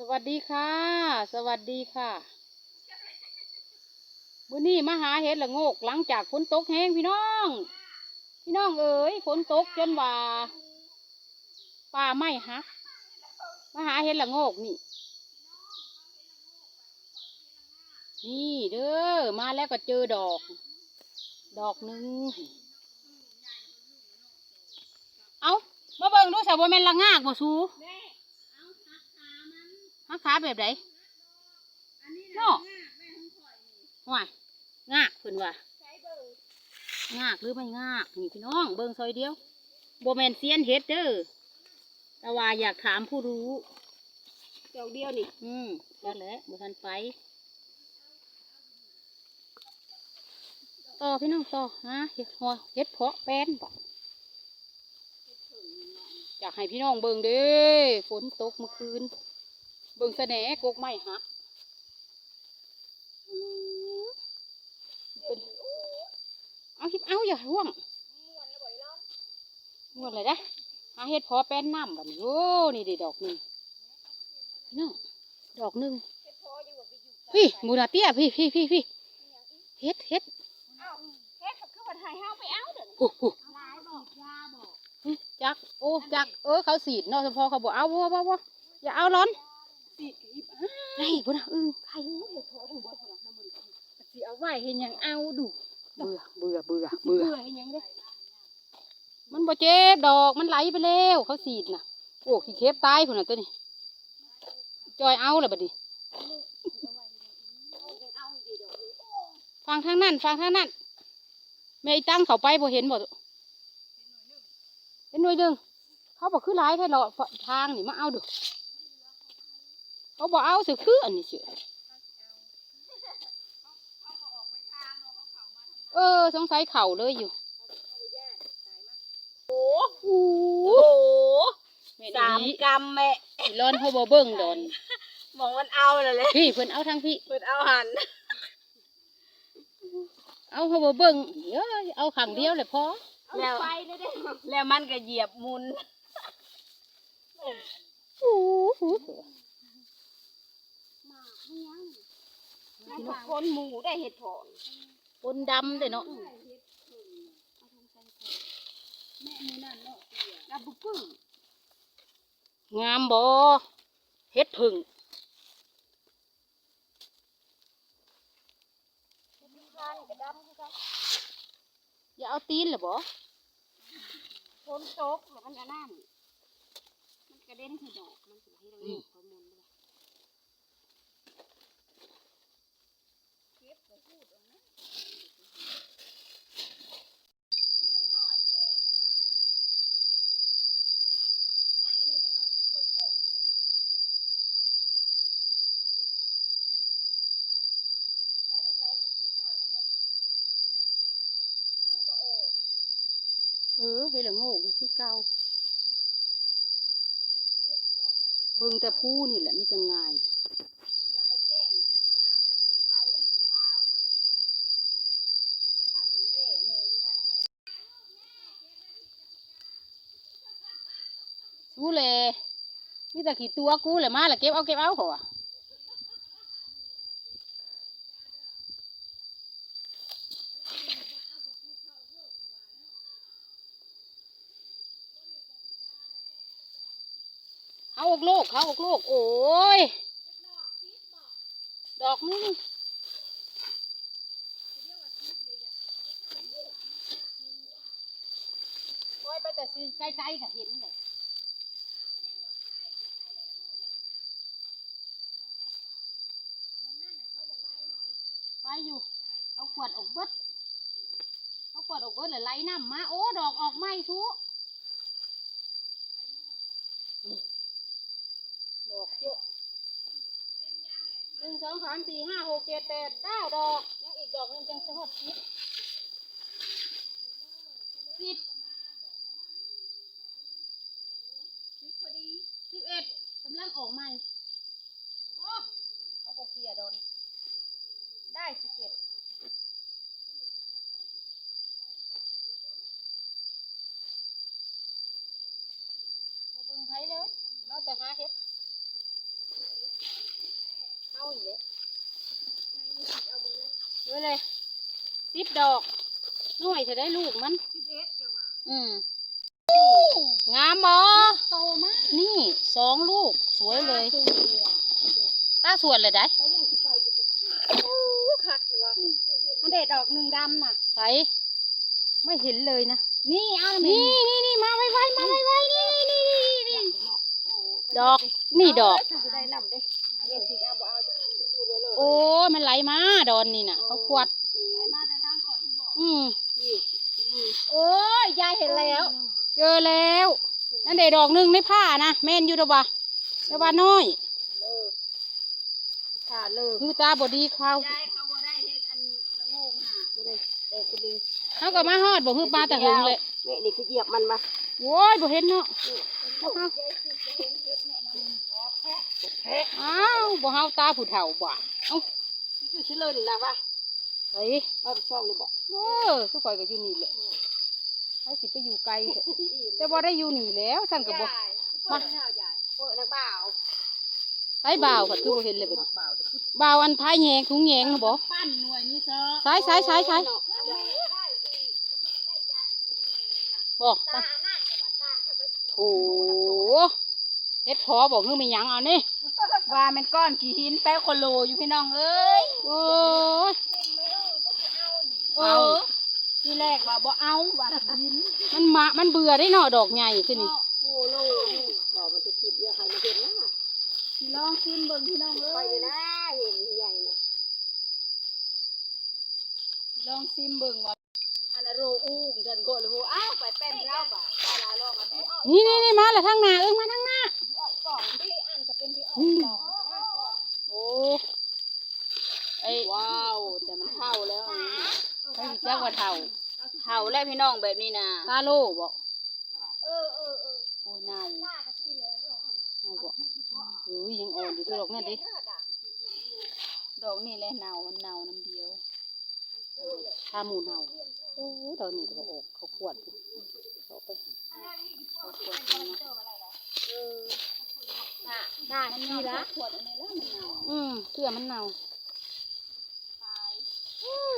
สวัสดีค่ะ สวัสดีค่ะวันนี้มาหาเห็ดละโงกหลังจากฝนตกแห้งพี่น้อง พี่น้องเอ๋ยฝนตกจนว่าป่าไม่ฮักมาหาเห็ดละโงกนี่ นี่เด้อมาแล้วก็เจอดอก ดอกหนึ่งเอามาเบิ่งดูสาวบ่แม่นละงากบ่สู ฮักขาแบบไหนเนาะว่ายงากเพิ่นว่างากหรือไม่งากนี่พี่น้อง เบิ่งซอยเดียวบ่แม่นเซียนเฮ็ดเด้อแต่ว่าอยากถามผู้รู้ดอกเดียวนี่ อืมนั่นแหละบ่ทันไปต่อพี่น้องต่อฮะเฮ็ดหัวเฮ็ดเพาะแป้นบ่อยากให้พี่น้องเบิ่งเด้ฝนตกเมื่อคืน เบิ่งแสนกกไม้หักอืมเป็นเอาคิดเอาอย่าห่วงม่วนเลยนะหาเฮ็ดเพาะแป้นน้ำบัดนี้โอ้นี่เด้ดอกหนึ่งพี่น้องดอกหนึ่งพี่มูนาเตี้ยพี่พี่พี่พี่เฮ็ดเฮ็ดอ้าวเฮ็ดคือว่าถ่ายเฮาไปเอาเด้อโอ้โหลายบอกยาบอกจักโอ้จักเออเขาสีดเนาะเฉพาะเขาบอกเอาบ่บ่บ่อย่าเอาร้อน สิอีบอ้าไอ้พุ่นน่ะอึ้งไข่เฮ็ดพอถึงบ่พุ่นน่ะน้ำมันสิเอาไว้เห็นหยังเอาดูเบื่อเบื่อเบื่อเบื่อเบื่อให้หยังเด้อมันบ่เจ็บดอกมันไหลไปแล้วเขาสีดน่ะโอ้ขี้เข็บตายพุ่นน่ะตัวนี้จอยเอาเลยบัดนี้ยังเอาอีกเด้อดอกนี้ฟังทางนั้นฟังทางนั้นแม่อีตั้งเขาไปบ่เห็นบ่เห็นหน่วยหนึงเขาบอกคือหลายแท้เลาะทางนี่มาเอาดู เขาบอกเอาเสือคืออันนี้เสือเออ สงสัยเข่าเลยอยู่ โอ้โอ้โหแม่สามดีกำแม่ร้อนเขาบ่เบิ่งดอนมองมันเอาแล้วแหละพี่เพิ่นเอาทางพี่เพิ่นเอาหัน เอาเขาบ่เบิ่งเดี๋ยวเอาขังเดียวเลยพอแล้วไปเด้อแล้วมันก็เหยียบมุนโอ้โห มันก็คนหมูได้เห็ดผลปนดำเด้เนาะแล้วบุกึ้งงามบ่เฮ็ดผึ่งทานก็ดำคือกันอย่าเอาตีนเลยบ่ฝนตกแล้วมันอันนั้นมันกระเด็นคือดอกมันสิให้เราเห็นข้อมูลด้วยเก็บก็พูดเอานะ เออเฮ็ดละโงกอยู่ คือเก่าเบิ่งแต่ผู้นี่แหละมันจะง่ายหลายแก้งมาเอาทั้งผู้ไทยทั้งผู้ลาวทั้งบ้านสันเว่เนมียังเนกูเลยมีแต่ขี้ตัวกูเลยมาและเก็บเอาเก็บเอาเข อกโลกเขาอกโลก โอ้ย ดอกนึงโอ้ยไปแต่สิใกล้ๆก็เห็นเลยไปอยู่ เอาขวดออกเบิดเอาขวดออกเบิดเลยไหลน้ำมา โอ้ ดอกออกไหมชู ดอกเยอะหนึ่งสองสามสี่ห้าหกเจ็ดแปดเก้าดอกยังอีกดอกหนึงจังสหดสิบสิบสิบพอดีสิบเอ็ดกำลังออกใหม่โอ้เขาบอกเคลียร์โดน ได้สิบเอ็ดบ่เบิ่งไผเลยเราแต่หาเห็ด อีกแล้วเว้ยเลยสิบดอกหน่วยจะได้ลูกมันสิบเอ็ดจ้ะว่ะอืมงามบอโตมากนี่สองลูกสวยเลยตาสวนเลยได้เขายังสิไปอยู่กับโอ้คักใช่ป่ะนี่มันเด็ดดอกหนึ่งดำน่ะใสไม่เห็นเลยนะ นี่เอานี่นี่นี่มาไวๆมาไวๆนี่นี่นี่นี่ดอก นี่ดอก โอ้มันไหลมาดอนนี่น่ะเขาขวดมาแต่ทางขอยที่บอกอืมโอ้ยยายเห็นแล้วเจอแล้ว นั่นเด็ดอกหนึ่งในผ้านะแม่นอยู่ดอกบ่ะดอกบ่ะน้อยเลิกค่ะเลิกคือตาบอดีเขายายเขาบ่ได้เฮ็ดอันละโงงห่าบ่ได้แต่ก็ดีเขาก็มาฮอดบ่คือปลาแต่หึงเลยแม่นี่คือเหยียบมันมาโว้ยบ่เห็นเนาะ อ้าวบ่เฮาตาผู้เฒ่าบ่ะเอ้าอยู่ชื่อเลยนี่นะว่าเฮ้ยว่าไปช่องนี่บอกเออสุข่อยก็อยู่นี่แหละให้สิไปอยู่ไกลเถอะแต่บ่ได้อยู่นี่แล้วสั่นก็บ่มาเปิดหน้ายายเปิดนักบ่าวใส่บ่าวก็คือบ่เห็นเลยบัดนี้บ่าวอันพายแยงถุงแยงน่ะบ่ปั้นหน่วยนี่เถอะใส่ใส่ใส่ใส่บ่ตานั่นเนี่ยว่าตาเขาไปโอ้ เฮ็ดพอบอกคือไม่หยังเอานี่ว่ามันก้อนขี้หินแป้วโคโลอยู่พี่น้องเอ้ยโอ้ยเออที่แรกว่าบ่เอาว่าหินมันมามันเบื่อได้เนาะดอกใหญ่ขึ้นนี่โอ้โลบอกมันจะผิดเยอะใครมาเห็นนะลองชิมเบิ่งพี่น้องเอ้ยไปเลยนะเห็นใหญ่นะลองชิมเบิ่งว่าอันละโรอู้เดินโกะเลยบ่อ้าวไปเป็นเราป่ะตาลาลองมาเป็นนี่นี่นี่มาแล้วทางหน้าเอิ้งมาทางหน้าส องที่อันก็เป็นที่ออกสองโอ้ไอ้ว้าว แต่มันเท่าแล้วไอ้สิจักว่าเท่าเท่าแล้วพี่น้องแบบนี้นะตาโลบ่เออเออเออโอ้ยเน่าเอาบ่เฮ้ยยังอ่อนอยู่ตัวดอกนั่นดิดอกนี่แหละเน่ามันเน่าน้ำเดียวตาหมูเน่าโอ้ดอกนี่ก็ออกเขาขวดสิเอาไปหั่นเขาขวดนี่เนาะน่ะน่ะนี่ละขวดอันนี้แล้วมันเน่าอืมเสื้อมันเน่า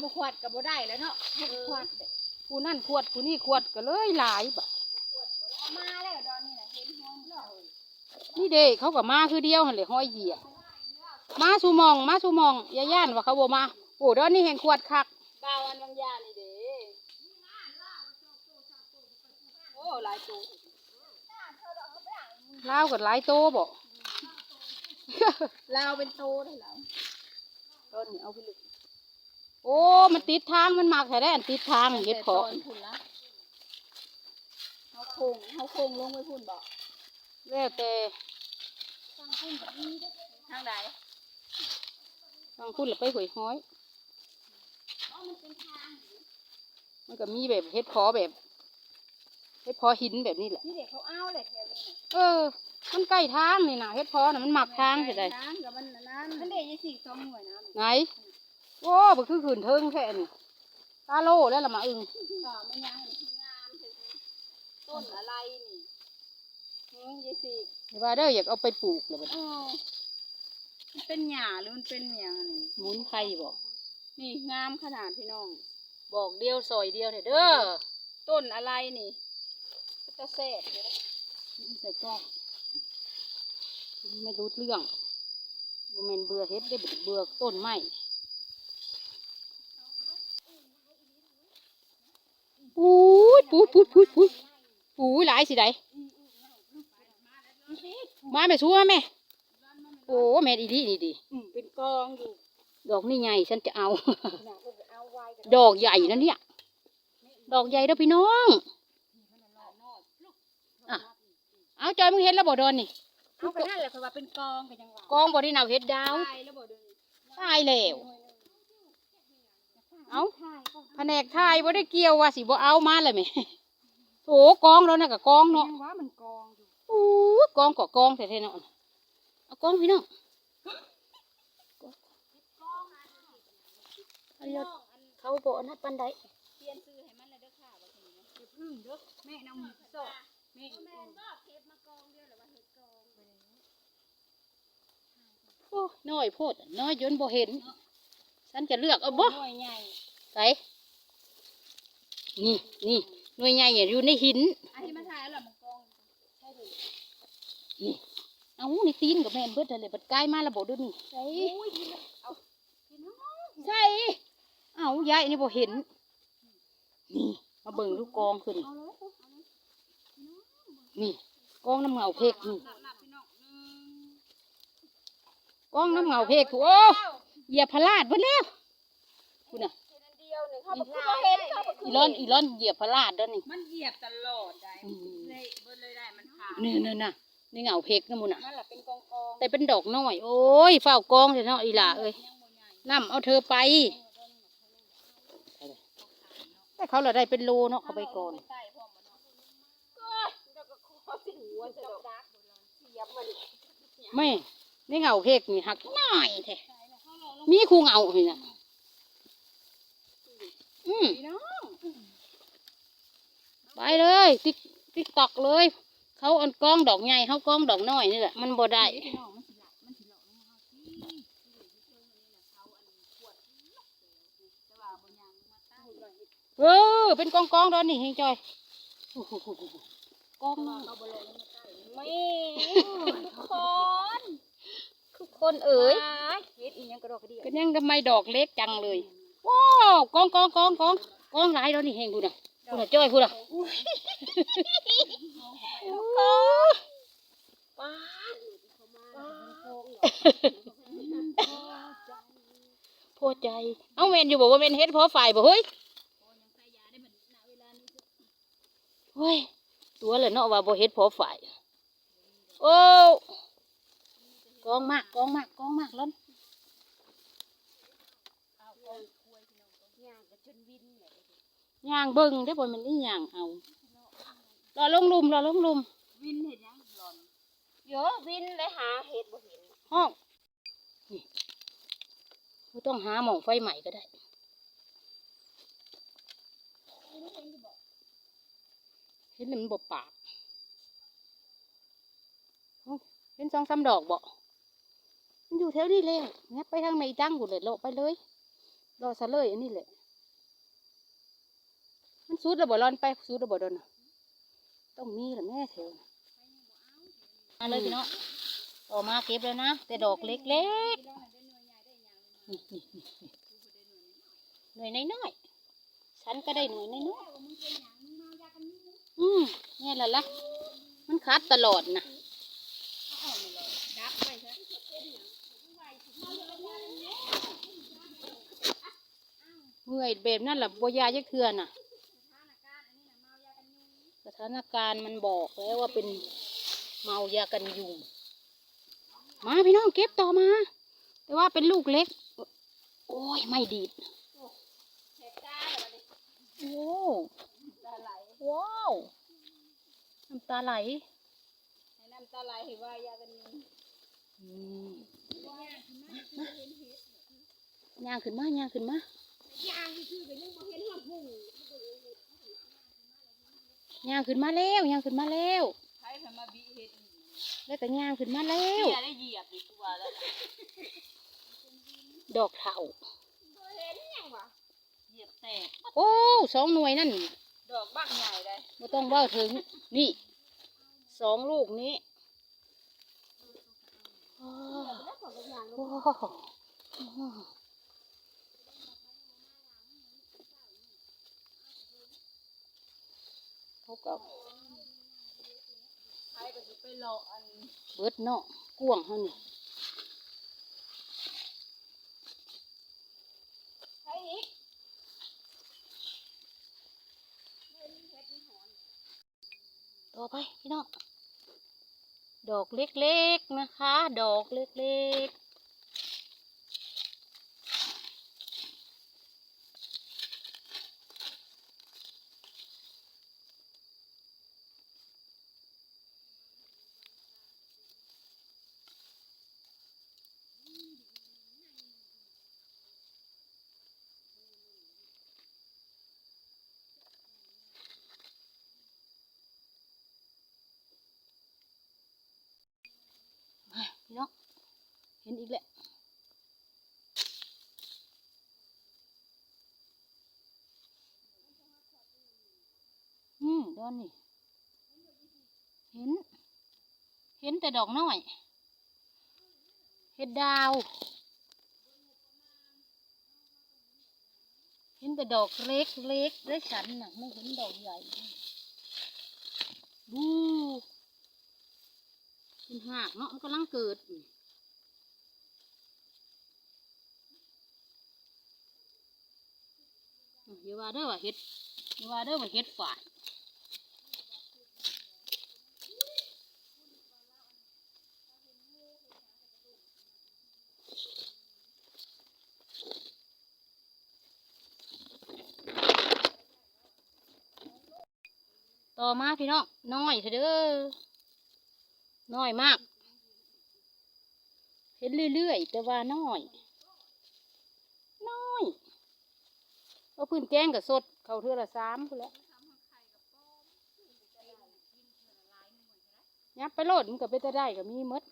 บุขวดกับบุได้แล้วเนาะบุขวดผู้นั่นขวดผู้นี่ขวดก็เลยหลายบะมาแล้วดอนนี่นะเห็นห้องเนาะนี่เด้เขาก็มาคือเดียวหันเลยห้อยเหยียบมาสูมองมาสูมองอย่าย่านว่าเขาบ่มาโอ้ดอนนี่แห่งขวดคักเบาอันบางยานี่เด้โอ้หลายตัว ลาวกับหลายโตบ่ ลาวเป็นโตได้แล้วดอนนี่เอาไปเลยโอ้ มันติดทางมันมากแท้ได้อันติดทางเฮ็ดเพาะพุ่นละเขาโค้งเขาโค้งลงไปพุ่นบ่แล้วแต่ทางใดบางคุณละไปหวยห้อย มันก็มีแบบเฮ็ดเพอแบบ เฮ็ดเพอหินแบบนี้แหละ นี่เด็กเขาเอาเลยแถวนี้น่ะเออ มันใกล้ทางนี่นะเฮ็ดเพอน่ะมันหมักทางเสียได้ทางกับมันนั่นมันเด็กยี่สี่สองหน่วยนะไหน โอ้บ่คือขืนเทิงแค่นี่ตาโลแล้วละมาอึงอ่ามันยังมันงามถึงต้นอะไรนี่เฮ้ยยี่สี่อย่าว่าเด้ออยากเอาไปปลูกเลยบัดเอนี้อมันเป็นหญ้าหรือมันเป็นเมียงอันนี้หมุนไข่บ่นี่งามขนาดพี่น้อง บอกเดียวซอยเดียวเถอะเด้อ ต้นอะไรนี่ก็ จะเสดอยู่นะใส่กล้องไม่รู้เรื่องบ่แม่นเบื่อเฮ็ดได้บ่เบื่อต้นไม้ปูดปูดปูดปูดปูดปูดหลายสิได้มาแม่สู้มาแม่ โอ้แม่นอีดีนี่ดิอืมเป็นกองอยู่ ดอกนี่ไงฉันจะเอาหนักก็เอาไว้กันดอกใหญ่นะเนี่ย ดอกใหญ่เด้อพี่น้องอะ เอาจอยมึงเห็นแล้วบ่ดอนนี่เอาไปนั่นแหละเพราะว่าเป็นกองกันยังหวะกองบ่ได้เนาเฮ็ดดาวตายแล้วบ่เดินตายแล้วเอาถ่ายก็แผนกทายบ่ได้เกี่ยวว่าสิบ่เอามาเลยแหม่โอ้กองแล้วนะก็กองเนาะยังว่ามันกองอยู่โอ้กองก็กองแท้ๆเนาะเอากองพี่น้องอันนี้เขาบ่อันนั้นปานใดเปลี่ยนซื้อให้มันเลยเด้อค่ะว่าทีนี้อย่าพึ่งเด้อแม่น้ำโซ่แม่แม่ก็เก็บมากองเดียวหรือว่าเฮ็ดกองไปเลย โอ้ น้อยโพดน้อยจนบ่เห็น ฉันจะเลือกเอาบ่หน่วยใหญ่ไสนี่นี่หน่วยใหญ่เนี่ยอยู่ในหินอันที่มาถ่ายแล้วมันกองใช่ดินี่เอาในตีนกับแม่นเบิดเลยบัดกลายมาแล้วบ่เดูนี่ใส่โอ้ยกินแล้วเอากินน้องใส่เอายายนี่บ่เห็น นี่ มาเบิ่งลูกกองขึ้นเอาเลยเอาเลยนี่กองน้ำเงาเพกนี่ หนับหนับพี่น้องหนึ่ง กองน้ำเงาเพกโอ้เหยียบพลาดเบิดแล้วคุณน่ะกินอันเดียวหนึ่งเขาบอกเขาเห็นเขาบอกอีร้อนอีร้อนเหยียบพลาดเด้อนี่มันเหยียบตลอดได้อืมเลยเบิดเลยได้มันขาดนี่นั่นน่ะนี่เงาเพกนะมุน่ะมันแหละเป็นกองกองแต่เป็นดอกน้อย โอ้ยเฝ้ากองเถอะเนาะอีหล่าเอ้ยยังบ่ใหญ่น้ำเอาเธอไปแต่เขาละได้เป็นโลเนาะเขาไปก่อนใส่พร้อมมั นี่เงาเพกมีหักน้อยแท้มีคูเงาเลยนะอืมไปเลยติ๊กติ๊กตอกเลย เขาอันกล้องดอกใหญ่เขากล้องดอกน้อยนี่แหละมันบดได้เออเป็นกองกองตอนนี้เฮงจอยกองมาไม่คน ทุกคนเอ๋ยเฮ็ดอีหยังกระดอกกระเดียก็ยังทำไมดอกเล็กจังเลยว้าวกองกองกองกองกองหลายดอนนี่เฮงกูน่ะกูน่ะจ้อยกูน่ะทุกคนป้าดพอใจ เอาเมนอยู่บอกว่าเมนเฮ็ดเพอฝ่ายบ่เฮ้ยเฮ้ยตัวเลยเนาะว่าบ่เฮ็ดเพอฝ่ายโอ้ กองมากกองมากกองมากล้นย่างเลยย่างเบิ่งได้บ่มันอีหย่างเอารอลงลุมรอลงลุม วินเห็ดหยังหลอนเยอะวินเลยหาเห็ดบ่เห็นห้องนี่ต้องหาหม่องไฟใหม่ก็ได้เห็นแล้วมันบ่ปากเอ้าเห็นสองสาดอกบ่ มันอยู่แถวนี้แล้วงับไปทางไหนจังกูเลยโลไปเลยรอซะเลยอันนี้แหละ มันสุดแล้วบ่ร้อนไปสุดแล้วบ่โดนะต้องมีแหละแม่แถวน่ะมาเลยพี่น้องต่อมาเก็บแล้วนะ แต่ดอกเล็กๆนี่นี่นี่หน่วยน้อยๆฉันก็ได้หน่วยน้อยๆอืมนี่แหละละมันคัดตลอดนะ ดับไปซะ เมื่อยแบบนั้นแหละบยาจักเทือน่ะ สถานการณ์มันบอกแล้วว่าเป็นเมายากันยุง มาพี่น้องเก็บต่อมา แต่ว่าเป็นลูกเล็ก โอ้ยไม่ดีดเห็ดจ้าเลยโอ้ตาไหลว้าวน้ำตาไหลให้น้ำตาไหลให้ว่ายากันยุงอืมย่างขึ้นมาย่างขึ้นมา ย่างคือก็ยังบ่เห็นหอดหมู่ย่างขึ้นมาแล้วย่างขึ้นมาแล้วใครทำมาบีเห็ดแล้วก็ย่างขึ้นมาแล้วอย่าได้เหยียบดิกูว่าแล้วดอกเถาบ่เห็นหยังวะเหยียบแตก โอ้สองหน่วยนั่นดอกบักใหญ่เลยไม่ต้องเว่าถึงนี่สองลูกนี้อ้าวว้าว เขาก็ใครก็สิไปรออันเบิดเนาะกวางเขานี่ใครอีกต่อไปพี่น้องดอกเล็กๆนะคะ ดอกเล็กๆพี่น้อง เห็นอีกแล้วนี่ดอนนี่ เห็น เห็นแต่ดอกน้อย เห็ดดาว เห็นแต่ดอกเล็กเล็กได้ฉันน่ะไม่เห็นดอกใหญ่ ดูเป็นหากเนาะมันกำลังเกิดนี่ อย่าว่าเด้อว่าเห็ดอย่าว่าเด้อว่าเห็ดฝาดต่อมาพี่น้องน้อยเถอะเด้อน้อยมากเห็นเรื่อยๆแต่ว่าน้อย น้อย เอาพื้นแกงกับสด เขาเทือละสามพุ่นแหล้วยับไปโลดมันก็ไปแต่ได้ก็มีหมด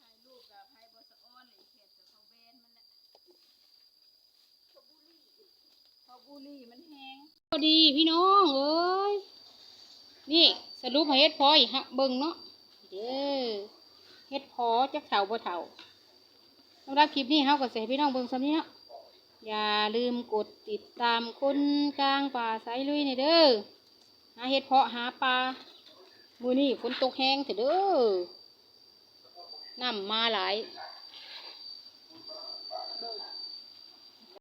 ถ่ายรูปกับไพ่บอสอ้อนหรือเขตกับเขาแบนมันแหละเขาบุหรี่มันแห้งพอดีพี่น้องเอ้ย นี่สรุปให้เฮ็ดพออีกฮะเบิ่งเนาะเด้อเฮ็ดพอจักเถาบ่เถา สำหรับคลิปนี้เฮาก็สิให้พี่น้องเบิ่งซ้ำนี้เนาะอย่าลืมกดติดตามคนกลางป่าไซลุยนี่เด้อหาเห็ดเพาะหาปลามือนี่ฝนตกแห้งเถอะเด้อน้ำมาหลาย